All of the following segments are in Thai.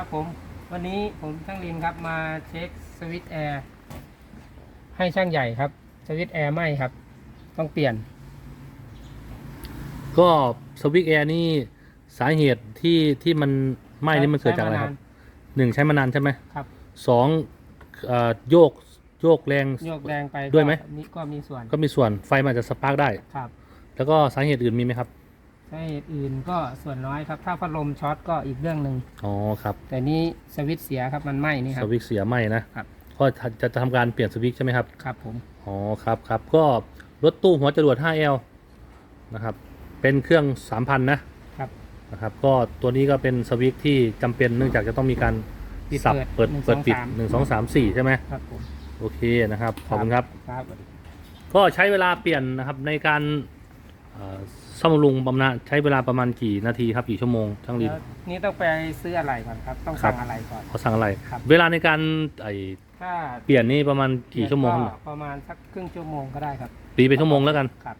ครับผมวันนี้ผมช่างลินครับมาเช็คสวิตช์แอร์ให้ช่างใหญ่ครับ สวิตช์แอร์ไหมครับ ต้องเปลี่ยน ก็สวิตช์แอร์นี่สาเหตุที่ที่มันไหม้นี่มันเกิดจากอะไรใช้คมารับนนหนึ่งใช้มานานใช่ไหมครับสองเอ่อโยกโยกแรงโยกแรงไปด้วยไหมก็มีก็มีส่วนก็มีส่วนไฟมันอาจจะสปาร์กได้ครับ แล้วก็สาเหตุอื่นมีไหมครับ สาเหตุอื่นก็ส่วนน้อยครับ ถ้าพัดลมช็อตก็อีกเรื่องหนึ่งอ๋อครับ แต่นี้สวิตช์เสียครับมันไหม้นี่คสรับวิตช์เสียไหม้นะครับ ก็จะจะทำการเปลี่ยนสวิตช์ใช่ไหมครับ ครับผมอ๋อครับครับก็รถตู้หัวจรวด 5L นะครับ เป็นเครื่อง 3,000 นะครับนะครับ ก็ตัวนี้ก็เป็นสวิตช์ที่จำเป็นเนื่องจากจะต้องมีการปิดสับเปิเปิดดหนึ่งสเปิอดงปิดสามหนึ่งสองสามสี่ใช่ไหมครับผมโอเคนะครับ ขอบคุณครับ ครับ ก็ใช้เวลาเปลี่ยนนะครับในการเอ่อ ซ่อมบำรุงบำนาญใช้เวลาประมาณกี่นาทีครับกี่ชั่วโมงช่างลิน แล้วนี่ต้องไปซื้ออะไรก่อนครับ ต้องครัสั่บงอะไรก่อน เขาสั่งอะไร ครับ เวลาในการไอถ้าเปลี่ยนนี่ประมาณกี่ชั่วโมงคก็รับประมาณสักครึ่งชั่วโมงก็ได้ครับ ตีไปชั่วโมงแล้วกันครับ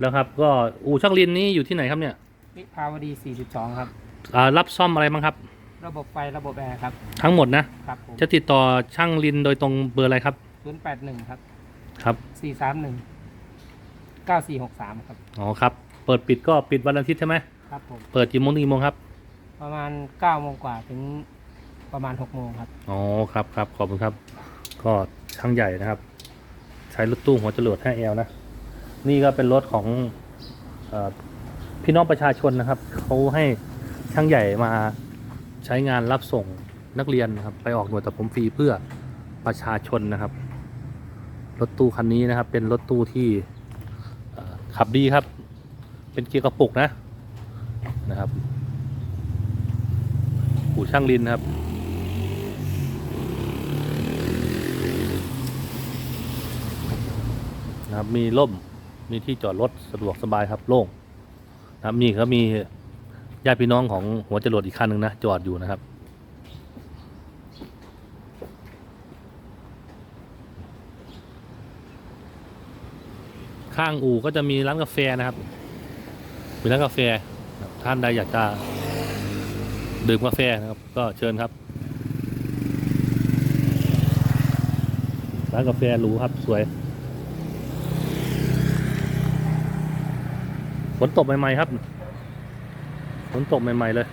แล้วครับ ก็อู่ช่างลินนี่อยู่ที่ไหนครับเนี่ยวิภาวดี 42 ครับ อ่ารับซ่อมอะไรบ้างครับ ระบบไฟระบบแอร์ครับ ทั้งหมดนะ ครับผมจะติดต่อช่างลินโดยตรงเบอร์อะไรครับ081 ครับ ครับ431 9463 ครับ อ๋อครับ เปิดปิดก็ปิดวันอาทิตย์ใช่ไหมครับผม เปิดกี่โมงถึงกี่โมงครับ ประมาณ9โมงกว่าถึงประมาณ6โมงครับ อ๋อครับครับขอบคุณครับ ก็ช่างใหญ่นะครับ ใช้รถตู้หัวจรวด 5L นะ นี่ก็เป็นรถของเออพี่น้องประชาชนนะครับเขาให้ช่างใหญ่มาใช้งานรับส่งนักเรียนนะครับ ไปออกหน่วยตัดผมฟรีเพื่อประชาชนนะครับ รถตู้คันนี้นะครับ เป็นรถตู้ที่เอ่อขับดีครับ เป็นเกียร์กระปุกนะนะครับอู่ช่างลินนะครับ นะครับมีร่มมีที่จอดรถสะดวกสบายครับโล่งนะครับมีก็มีญาติพี่น้องของหัวจรวดอีกคันหนึ่งนะจอดอยู่นะครับข้างอู่ก็จะมีร้านกาแฟนะครับ มีร้านกาแฟท่านใดอยากจะดื่มกาแฟนะครับ ก็เชิญครับร้านกาแฟหรูครับสวยฝนตกใหม่ๆครับฝนตกใหม่ๆเลย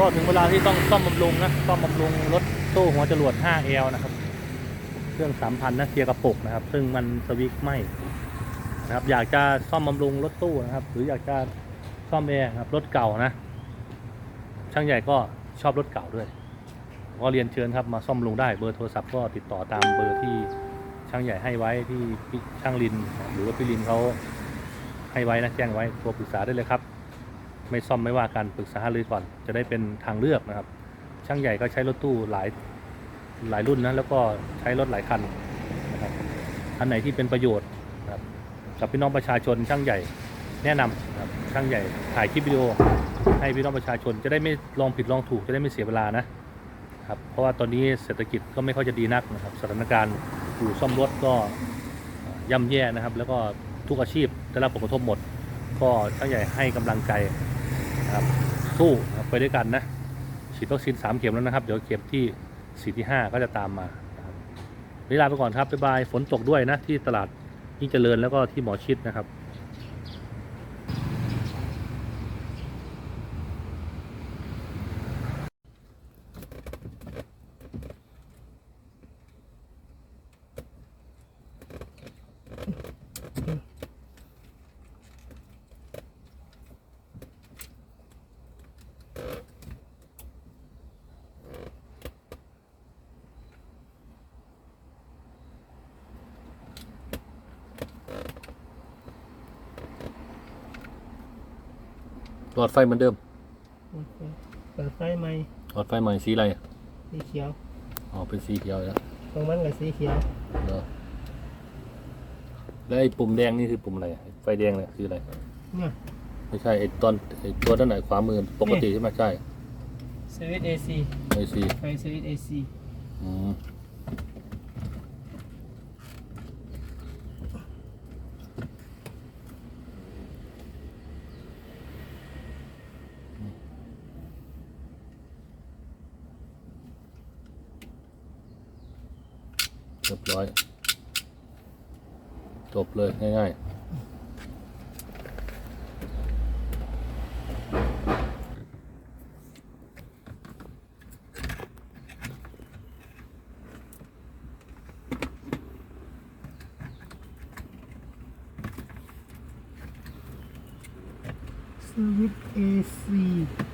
ก็ถึงเวลาที่ต้องซ่อมบำรุงนะซ่อมบำรุงรถตู้หัวจรวด 5L นะครับ เครื่อง 3,000 นะเกียร์กระปุกนะครับ ซึ่งมันสวิกไหมนะครับ อยากจะซ่อมบำรุงรถตู้นะครับ หรืออยากจะซ่อมแอร์ครับรถเก่านะ ช่างใหญ่ก็ชอบรถเก่าด้วยก็เรียนเชิญครับมาซ่อมบำรุงได้เบอร์โทรศัพท์ก็ติดต่อตามเบอร์ที่ช่างใหญ่ให้ไว้ที่พี่ช่างลิน หรือว่าพี่ลินเขาให้ไว้นะแจ้งไว้โทรปรึกษาได้เลยครับ ไม่ซ่อมไม่ว่ากันปรึกษาหารือก่อน จะได้เป็นทางเลือกนะครับ ช่างใหญ่ก็ใช้รถตู้หลายหลายรุ่นนะแล้วก็ใช้รถหลายคันนะครับอันไหนที่เป็นประโยชน์นะครับกับพี่น้องประชาชนช่างใหญ่แนะนำนะครับช่างใหญ่ถ่ายคลิปวิดีโอ ให้พี่น้องประชาชนจะได้ไม่ลองผิดลองถูกจะได้ไม่เสียเวลานะครับเพราะว่าตอนนี้เศรษฐกิจก็ไม่ค่อยจะดีนักนะครับสถานการณ์อู่ซ่อมรถก็ย่ำแย่นะครับ แล้วก็ทุกอาชีพได้รับผลกระทบหมด ก็ช่างใหญ่ให้กำลังใจ นะครับ สู้ไปด้วยกันนะฉีดวัคซีนสามเข็มแล้วนะครับ เดี๋ยวเข็มที่สี่ที่ห้าก็จะตามมานะครับวันนี้ลาไปก่อนครับบ๊ายบายฝนตกด้วยนะที่ตลาดยิ่งเจริญแล้วก็ที่หมอชิดนะครับ หลอดไฟเหมือนเดิมเปิดไฟไหมหลอดไฟใหม่สีอะไรสีเขียวอ๋อเป็นสีเขียวแล้วตรงมันกับสีเขียวเนอะแล้วไอ้ปุ่มแดงนี่คือปุ่มอะไรไอ้ไฟแดงเนี่ยคืออะไรเนี่ยไม่ใช่ไอ้ตอนไอ้ตัวด้านไหนขวามือปกติใช่ไหมใช่เวิตช์ AC ไอซีไฟสวิตช์ AC อืม รียบร้อย จบเลยง่ายสวิตช์ AC